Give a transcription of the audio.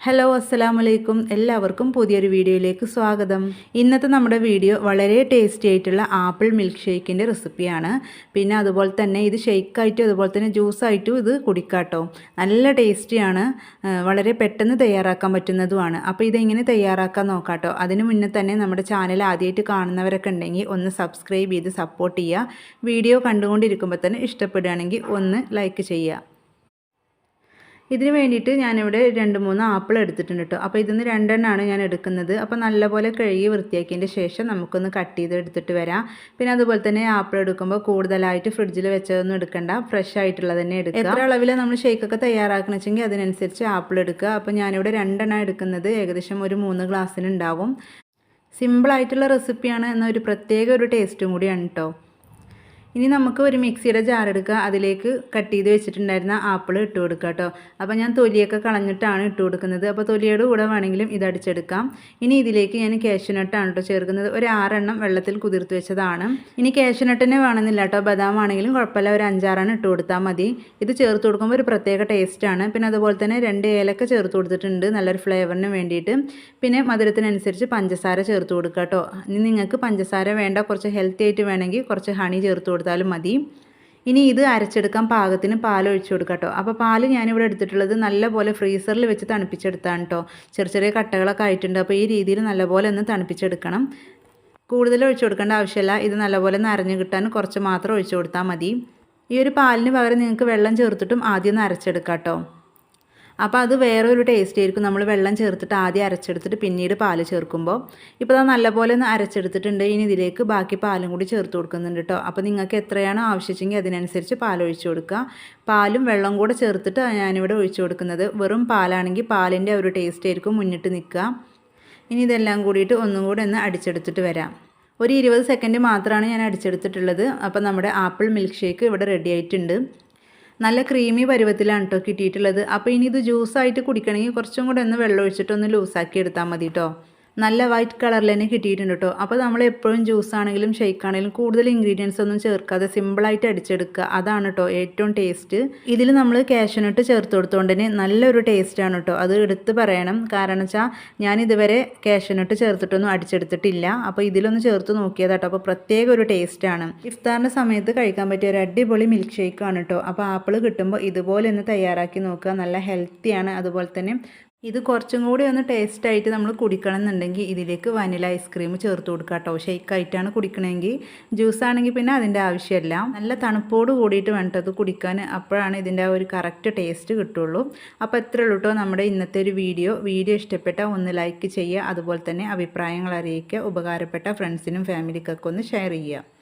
Hello അസ്സാം വലൈക്കും എല്ലാവർക്കും പുതിയൊരു വീഡിയോയിലേക്ക് സ്വാഗതം. ഇന്നത്തെ നമ്മുടെ വീഡിയോ വളരെ ടേസ്റ്റി ആയിട്ടുള്ള ആപ്പിൾ മിൽക്ക് ഷേക്കിന്റെ റെസിപ്പിയാണ് പിന്നെ അതുപോലെ തന്നെ ഇത് ഷെയ്ക്കായിട്ടും അതുപോലെ തന്നെ ജ്യൂസായിട്ടും ഇത് കുടിക്കാട്ടോ. നല്ല ടേസ്റ്റിയാണ് വളരെ പെട്ടെന്ന് തയ്യാറാക്കാൻ പറ്റുന്നതുമാണ്. അപ്പോൾ ഇതെങ്ങനെ തയ്യാറാക്കാൻ നോക്കാട്ടോ. അതിന് മുന്നേ തന്നെ നമ്മുടെ ചാനൽ ആദ്യമായിട്ട് കാണുന്നവരൊക്കെ ഉണ്ടെങ്കിൽ ഒന്ന് സബ്സ്ക്രൈബ് ചെയ്ത് സപ്പോർട്ട് ചെയ്യുക. വീഡിയോ കണ്ടുകൊണ്ടിരിക്കുമ്പോൾ തന്നെ ഇഷ്ടപ്പെടുകയാണെങ്കിൽ ഒന്ന് ലൈക്ക് ചെയ്യുക. ഇതിന് വേണ്ടിയിട്ട് ഞാനിവിടെ രണ്ട് മൂന്ന് ആപ്പിൾ എടുത്തിട്ടുണ്ട് കേട്ടോ. അപ്പോൾ ഇതിന്ന് രണ്ടെണ്ണമാണ് ഞാൻ എടുക്കുന്നത്. അപ്പോൾ നല്ലപോലെ കഴുകി വൃത്തിയാക്കിയതിന്റെ ശേഷം നമുക്കൊന്ന് കട്ട് ചെയ്ത് എടുത്തിട്ട് വരാം. പിന്നെ അതുപോലെ തന്നെ ആപ്പിൾ എടുക്കുമ്പോൾ കൂടുതലായിട്ട് ഫ്രിഡ്ജിൽ വെച്ചതൊന്നും എടുക്കണ്ട. ഫ്രഷ് ആയിട്ടുള്ളത് തന്നെ എടുക്കുക എത്ര അളവിൽ നമ്മൾ ഷേക്കൊക്കെ തയ്യാറാക്കണം വെച്ചെങ്കിൽ അതിനനുസരിച്ച് ആപ്പിൾ എടുക്കുക. അപ്പോൾ ഞാനിവിടെ രണ്ടെണ്ണം എടുക്കുന്നത്. ഏകദേശം ഒരു മൂന്ന് ഗ്ലാസ്സിനുണ്ടാവും സിമ്പിളായിട്ടുള്ള റെസിപ്പിയാണ്. എന്നൊരു പ്രത്യേക ഒരു ടേസ്റ്റും കൂടിയാണ് കേട്ടോ. ഇനി നമുക്ക് ഒരു മിക്സിയുടെ ജാർ എടുക്കുക. അതിലേക്ക് കട്ട് ചെയ്ത് വെച്ചിട്ടുണ്ടായിരുന്ന ആപ്പിൾ ഇട്ട് കൊടുക്കുക കേട്ടോ. അപ്പോൾ ഞാൻ തൊലിയൊക്കെ കളഞ്ഞിട്ടാണ് ഇട്ട് കൊടുക്കുന്നത്. അപ്പോൾ തൊലിയുടെ കൂടെ വേണമെങ്കിലും ഇത് അടിച്ചെടുക്കാം. ഇനി ഇതിലേക്ക് ഞാൻ കാഷ്യൂനട്ടാണ് കേട്ടോ ചേർക്കുന്നത്. ഒരു ആറെണ്ണം വെള്ളത്തിൽ കുതിർത്ത് വെച്ചതാണ്. ഇനി കാഷ്യൂനട്ടിനെ വേണമെന്നില്ല കേട്ടോ. ബദാം ആണെങ്കിലും കുഴപ്പമില്ല. ഒരു അഞ്ചാറെണ്ണം ഇട്ട് കൊടുത്താൽ മതി. ഇത് ചേർത്ത് കൊടുക്കുമ്പോൾ ഒരു പ്രത്യേക ടേസ്റ്റാണ് പിന്നെ അതുപോലെ തന്നെ രണ്ട് ഏലക്ക ചേർത്ത് കൊടുത്തിട്ടുണ്ട്. നല്ലൊരു ഫ്ലേവറിന് വേണ്ടിയിട്ട്. പിന്നെ മധുരത്തിനനുസരിച്ച് പഞ്ചസാര ചേർത്ത് കൊടുക്കുക കേട്ടോ. ഇനി നിങ്ങൾക്ക് പഞ്ചസാര വേണ്ട. കുറച്ച് ഹെൽത്തി ആയിട്ട് വേണമെങ്കിൽ കുറച്ച് ഹണി ചേർത്ത് കൊടുത്താലും മതി. ഇനി ഇത് അരച്ചെടുക്കാൻ പാകത്തിന് പാൽ ഒഴിച്ചു കൊടുക്കാം കേട്ടോ അപ്പോൾ പാൽ ഞാനിവിടെ എടുത്തിട്ടുള്ളത് നല്ലപോലെ ഫ്രീസറിൽ വെച്ച് തണുപ്പിച്ചെടുത്താണ് കേട്ടോ ചെറിയ ചെറിയ കട്ടകളൊക്കെ ആയിട്ടുണ്ട്. അപ്പോൾ ഈ രീതിയിൽ നല്ലപോലെ ഒന്ന് തണുപ്പിച്ചെടുക്കണം. കൂടുതൽ ഒഴിച്ചു കൊടുക്കേണ്ട ആവശ്യമില്ല. ഇത് നല്ലപോലെ നരഞ്ഞു കിട്ടാൻ കുറച്ച് മാത്രം ഒഴിച്ചു കൊടുത്താൽ മതി. ഈ ഒരു പാലിന് പകരം നിങ്ങൾക്ക് വെള്ളം ചേർത്തിട്ടും ആദ്യം ഒന്ന് അരച്ചെടുക്കാം കേട്ടോ അപ്പോൾ അത് വേറെ ഒരു ടേസ്റ്റ് ആയിരിക്കും. നമ്മൾ വെള്ളം ചേർത്തിട്ട് ആദ്യം അരച്ചെടുത്തിട്ട് പിന്നീട് പാൽ ചേർക്കുമ്പോൾ. ഇപ്പോൾ അത് നല്ലപോലെ ഒന്ന് അരച്ചെടുത്തിട്ടുണ്ട്. ഇനി ഇതിലേക്ക് ബാക്കി പാലും കൂടി ചേർത്ത് കൊടുക്കുന്നുണ്ട് കേട്ടോ. അപ്പോൾ നിങ്ങൾക്ക് എത്രയാണോ ആവശ്യിച്ചെങ്കിൽ അതിനനുസരിച്ച് പാൽ ഒഴിച്ചു കൊടുക്കുക. പാലും വെള്ളം കൂടെ ചേർത്തിട്ട് ഞാനിവിടെ ഒഴിച്ചു കൊടുക്കുന്നത് വെറും പാലാണെങ്കിൽ പാലിന്റെ ഒരു ടേസ്റ്റ് ആയിരിക്കും മുന്നിട്ട് നിൽക്കുക. ഇനി ഇതെല്ലാം കൂടിയിട്ട് ഒന്നും കൂടെ ഒന്ന് അടിച്ചെടുത്തിട്ട് വരാം. ഒരു ഇരുപത് സെക്കൻഡ് മാത്രമാണ് ഞാൻ അടിച്ചെടുത്തിട്ടുള്ളത്. അപ്പോൾ നമ്മുടെ ആപ്പിൾ മിൽക്ക് ഷേക്ക് ഇവിടെ റെഡി ആയിട്ടുണ്ട്. നല്ല ക്രീമി പരുവത്തിലാണ് കേട്ടോ കിട്ടിയിട്ടുള്ളത്. അപ്പോൾ ഇനി ഇത് ജ്യൂസായിട്ട് കുടിക്കണമെങ്കിൽ കുറച്ചും കൂടെ ഒന്ന് വെള്ളം ഒഴിച്ചിട്ടൊന്ന് ലൂസാക്കി എടുത്താൽ മതി കേട്ടോ നല്ല വൈറ്റ് കളറിൽ തന്നെ കിട്ടിയിട്ടുണ്ട് കേട്ടോ അപ്പോൾ നമ്മൾ എപ്പോഴും ജ്യൂസ് ആണെങ്കിലും ഷേക്ക് ആണെങ്കിലും കൂടുതൽ ഇൻഗ്രീഡിയൻസ് ഒന്നും ചേർക്കാതെ സിമ്പിളായിട്ട് അടിച്ചെടുക്കുക. അതാണ് കേട്ടോ ഏറ്റവും ടേസ്റ്റ് ഇതിൽ നമ്മൾ കാഷ്യനട്ട് ചേർത്ത് കൊടുത്തുകൊണ്ട് തന്നെ നല്ലൊരു ടേസ്റ്റാണ് കേട്ടോ അത് എടുത്ത് പറയണം. കാരണം വെച്ചാൽ ഞാൻ ഇതുവരെ കാഷ്യനട്ട് ചേർത്തിട്ടൊന്നും അടിച്ചെടുത്തിട്ടില്ല. അപ്പോൾ ഇതിലൊന്ന് ചേർത്ത് നോക്കിയതാട്ടോ അപ്പോൾ പ്രത്യേക ഒരു ടേസ്റ്റാണ് ഇഫ്താറിന്റെ സമയത്ത് കഴിക്കാൻ പറ്റിയ ഒരു അടിപൊളി മിൽക്ക് ഷേക്കാണ് കേട്ടോ അപ്പോൾ ആപ്പിൾ കിട്ടുമ്പോൾ ഇതുപോലെ ഒന്ന് തയ്യാറാക്കി നോക്കുക. നല്ല ഹെൽത്തിയാണ് അതുപോലെ തന്നെ ഇത് കുറച്ചും കൂടി ഒന്ന് ടേസ്റ്റ് ആയിട്ട് നമ്മൾ കുടിക്കണം എന്നുണ്ടെങ്കിൽ ഇതിലേക്ക് വനില ഐസ്ക്രീം ചേർത്ത് കൊടുക്കുക കേട്ടോ. ആയിട്ടാണ് കുടിക്കണമെങ്കിൽ. ജ്യൂസ് ആണെങ്കിൽ പിന്നെ അതിന്റെ ആവശ്യമില്ല. നല്ല തണുപ്പോട് കൂടിയിട്ട് വേണ്ട അത് കുടിക്കാൻ അപ്പോഴാണ് ഇതിന്റെ ആ ഒരു കറക്റ്റ് ടേസ്റ്റ് കിട്ടുള്ളൂ. അപ്പോൾ എത്ര ഉള്ളൂ കേട്ടോ നമ്മുടെ ഇന്നത്തെ ഒരു വീഡിയോ വീഡിയോ ഇഷ്ടപ്പെട്ടാൽ ഒന്ന് ലൈക്ക് ചെയ്യുക. അതുപോലെ തന്നെ അഭിപ്രായങ്ങൾ അറിയിക്കുക. ഉപകാരപ്പെട്ട ഫ്രണ്ട്സിനും ഫാമിലിക്കൊക്കെ ഒന്ന് ഷെയർ ചെയ്യുക.